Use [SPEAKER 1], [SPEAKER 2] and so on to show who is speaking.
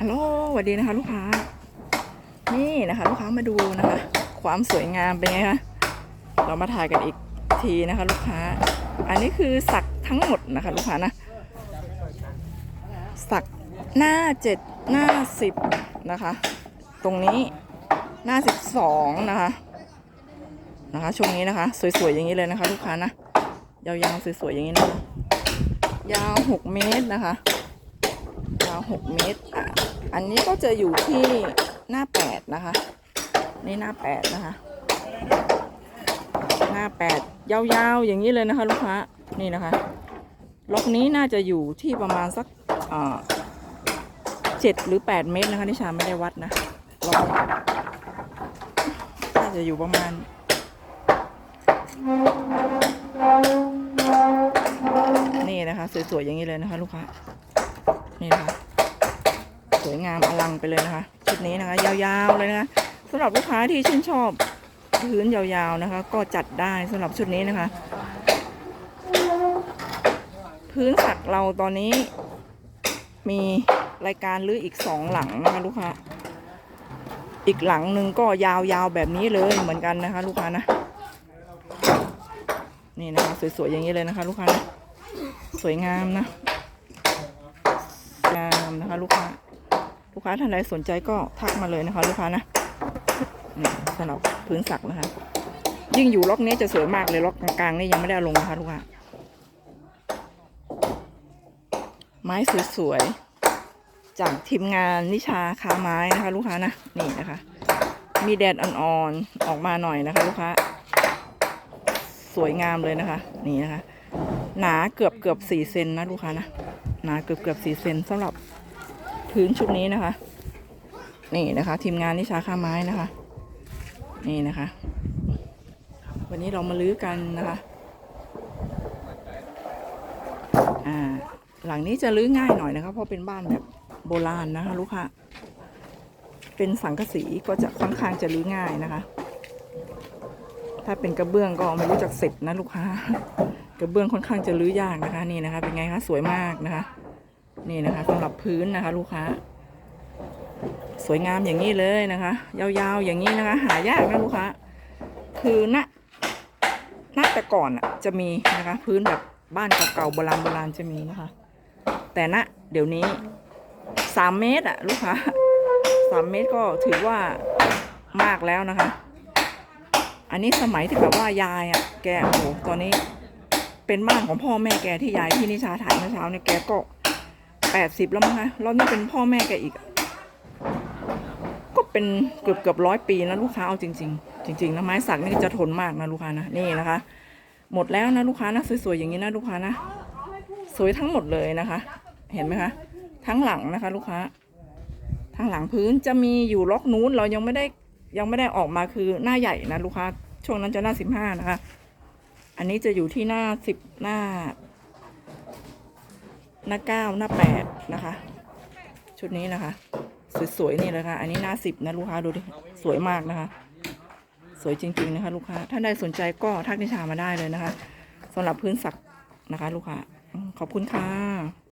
[SPEAKER 1] ฮัลโหลสวัสดีนะคะ ลูกค้า นี่นะคะ ลูกค้ามาดูนะคะ ความสวยงามเป็นไงคะ เรามาถ่ายกันอีกทีนะคะ ลูกค้า อันนี้คือสักทั้งหมดนะคะ ลูกค้านะ สักหน้าเจ็ดหน้าสิบนะคะ ตรงนี้หน้าสิบสองนะคะนะคะช่วงนี้นะคะ สวยๆอย่างนี้เลยนะคะ ลูกค้านะยาวๆสวยๆอย่างนี้นะคะยาวหกเมตรนะคะาวหกเมตรอะอันนี้ก็จะอยู่ที่หน้าแปดนะคะ นี่หน้าแปดนะคะ หน้าแปดยาวๆ อย่างนี้เลยนะคะ ลูกค้า นี่นะคะ ล็อกนี้น่าจะอยู่ที่ประมาณสักเจ็ดหรือแปดเมตรนะคะนิชาไม่ได้วัดนะล็อกน่าจะอยู่ประมาณนี่นะคะ สวยๆ อย่างนี้เลยนะคะ ลูกค้า นี่นะคะ วยงามอลังไปเลยนะคะชุดนี้นะคะ ยาวๆเลยนะคะสำหรับลูกค้าที่ชื่นชอบพื้นยาวๆนะคะ ก็จัดได้สำหรับชุดนี้นะคะ พื้นสักเราตอนนี้ มีรายการรื้ออีกสองหลังนะคะลูกค้าอีกหลังหนึ่งก็ยาวๆแบบนี้เลยเหมือนกันนะคะ ลูกค้านะนี่นะคะสวยๆอย่างนี้เลยนะคะ ลูกค้านะสวยงามนะงามนะคะ ลูกค้า ลูกค้าท่านใดสนใจก็ทักมาเลยนะคะลูกค้านะสำหรับพื้นสักนะคะ ยิ่งอยู่ล็อกนี้จะสวยมากเลยล็อกกลางๆนี่ยังไม่ได้ลงนะคะลูกค้าไม้สวยๆจากทีมงานนิชาคาไม้นะคะลูกค้านะนี่นะคะ มีแดดอ่อนๆออกมาหน่อยนะคะ ลูกค้า สวยงามเลยนะคะ นี่นะคะ หนาเกือบเกือบสี่เซนนะลูกค้านะหนาเกือบเกือบสี่เซนสำหรับ พื้นชุดนี้นะคะ นี่นะคะ ทีมงานนิชาค่าไม้นะคะ นี่นะคะ วันนี้เรามาลื้อกันนะคะอ่าหลังนี้จะลื้อง่ายหน่อยนะคะ เพราะเป็นบ้านแบบโบราณนะคะ ลูกค้าเป็นสังกะสีก็จะค่อนข้างจะลื้อง่ายนะคะ ถ้าเป็นกระเบื้องก็ไม่รู้จักเสร็จนะลูกค้า กระเบื้องค่อนข้างจะรื้อยากนะคะ นี่นะคะ เป็นไงคะสวยมากนะคะ นี่นะคะสำหรับพื้นนะคะ ลูกค้า สวยงามอย่างนี้เลยนะคะ ยาวๆอย่างนี้นะคะ หายากนะลูกค้า คือณณแต่ก่อนอะ จะมีนะคะ พื้นแบบบ้านเก่าๆโบราณโบราณจะมีนะคะ แต่ณเดี๋ยวนี้สามเมตรอะ ลูกค้าสามเมตรก็ถือว่ามากแล้วนะคะ อันนี้สมัยที่แบบว่ายายอะ แกโอ้โหตอนนี้เป็นบ้านของพ่อแม่แกที่ยายที่นิชาถ่ายเมื่อเช้าเนี่ยแกก็ แปดสิบแล้วมั้งคะแล้วนี่เป็นพ่อแม่แกอีก ก็เป็นเกือบเกือบร้อยปีนะลูกค้าเอาจริง ๆ จริงๆนะไม้สักนี่จะทนมากนะลูกค้านะนี่นะคะ หมดแล้วนะลูกค้านะสวยๆอย่างนี้นะลูกค้านะสวยทั้งหมดเลยนะคะ เห็นไหมคะ ทั้งหลังนะคะ ลูกค้า ทั้งหลังพื้นจะมีอยู่ล็อกนู้นเรายังไม่ได้ยังไม่ได้ออกมาคือหน้าใหญ่นะลูกค้าช่วงนั้นจะหน้าสิบห้านะคะ อันนี้จะอยู่ที่หน้าสิบหน้า หน้าเก้าหน้าแปดนะคะ ชุดนี้นะคะ สวยๆนี่เลยค่ะ อันนี้หน้าสิบนะลูกค้าดูดิ สวยมากนะคะ สวยจริง ๆ นะคะ ลูกค้า ถ้าใดสนใจก็ทักนิชามาได้เลยนะคะสำหรับพื้นสักนะคะ ลูกค้า ขอบคุณค่ะ